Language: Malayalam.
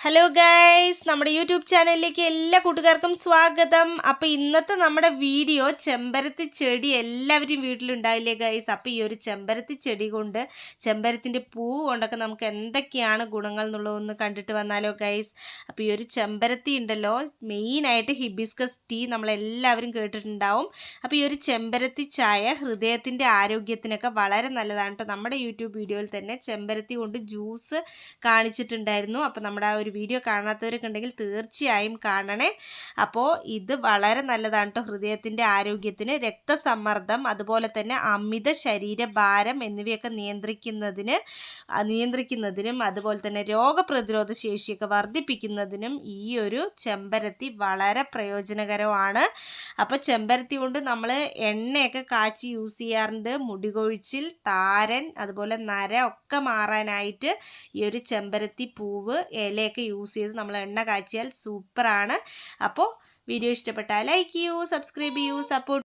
ഹലോ ഗൈസ് നമ്മുടെ യൂട്യൂബ് ചാനലിലേക്ക് എല്ലാ കൂട്ടുകാർക്കും സ്വാഗതം. അപ്പോൾ ഇന്നത്തെ നമ്മുടെ വീഡിയോ ചെമ്പരത്തി ചെടി എല്ലാവരും വീട്ടിലുണ്ടാവില്ലേ ഗൈസ് അപ്പോൾ ഈ ഒരു ചെമ്പരത്തി ചെടി കൊണ്ട് ചെമ്പരത്തിന്റെ പൂ കൊണ്ടൊക്കെ നമുക്ക് എന്തൊക്കെയാണ് ഗുണങ്ങൾ എന്നുള്ളതൊന്ന് കണ്ടിട്ട് വന്നാലോ ഗൈസ് അപ്പോൾ ഈ ഒരു ചെമ്പരത്തി ഉണ്ടല്ലോ. മെയിനായിട്ട് ഹിബിസ്കസ് ടീ നമ്മളെല്ലാവരും കേട്ടിട്ടുണ്ടാവും. അപ്പോൾ ഈ ഒരു ചെമ്പരത്തി ചായ ഹൃദയത്തിന്റെ ആരോഗ്യത്തിനൊക്കെ വളരെ നല്ലതാണ് കേട്ടോ നമ്മുടെ യൂട്യൂബ് വീഡിയോയിൽ തന്നെ ചെമ്പരത്തി കൊണ്ട് ജ്യൂസ് കാണിച്ചിട്ടുണ്ടായിരുന്നു. അപ്പോൾ നമ്മുടെ ആ ഒരു വീഡിയോ കാണാത്തവരൊക്കെ ഉണ്ടെങ്കിൽ തീർച്ചയായും കാണണേ. അപ്പോൾ ഇത് വളരെ നല്ലതാണ് കേട്ടോ ഹൃദയത്തിന്റെ ആരോഗ്യത്തിന് രക്തസമ്മർദ്ദം അതുപോലെ തന്നെ അമിത ശരീരഭാരം എന്നിവയൊക്കെ നിയന്ത്രിക്കുന്നതിന് നിയന്ത്രിക്കുന്നതിനും അതുപോലെ തന്നെ രോഗപ്രതിരോധ ശേഷിയൊക്കെ വർദ്ധിപ്പിക്കുന്നതിനും ഈ ഒരു ചെമ്പരത്തി വളരെ പ്രയോജനകരമാണ്. അപ്പോൾ ചെമ്പരത്തി കൊണ്ട് നമ്മൾ എണ്ണയൊക്കെ കാച്ചി യൂസ് ചെയ്യാറുണ്ട്. മുടികൊഴിച്ചിൽ താരൻ അതുപോലെ നര ഒക്കെ മാറാനായിട്ട് ഈ ഒരു ചെമ്പരത്തി പൂവ് ഇലയൊക്കെ യൂസ് ചെയ്ത് നമ്മൾ എണ്ണ കാച്ചിയാൽ സൂപ്പറാണ്. അപ്പോൾ വീഡിയോ ഇഷ്ടപ്പെട്ടാൽ ലൈക്ക് ചെയ്യൂ സബ്സ്ക്രൈബ് ചെയ്യൂ സപ്പോർട്ട്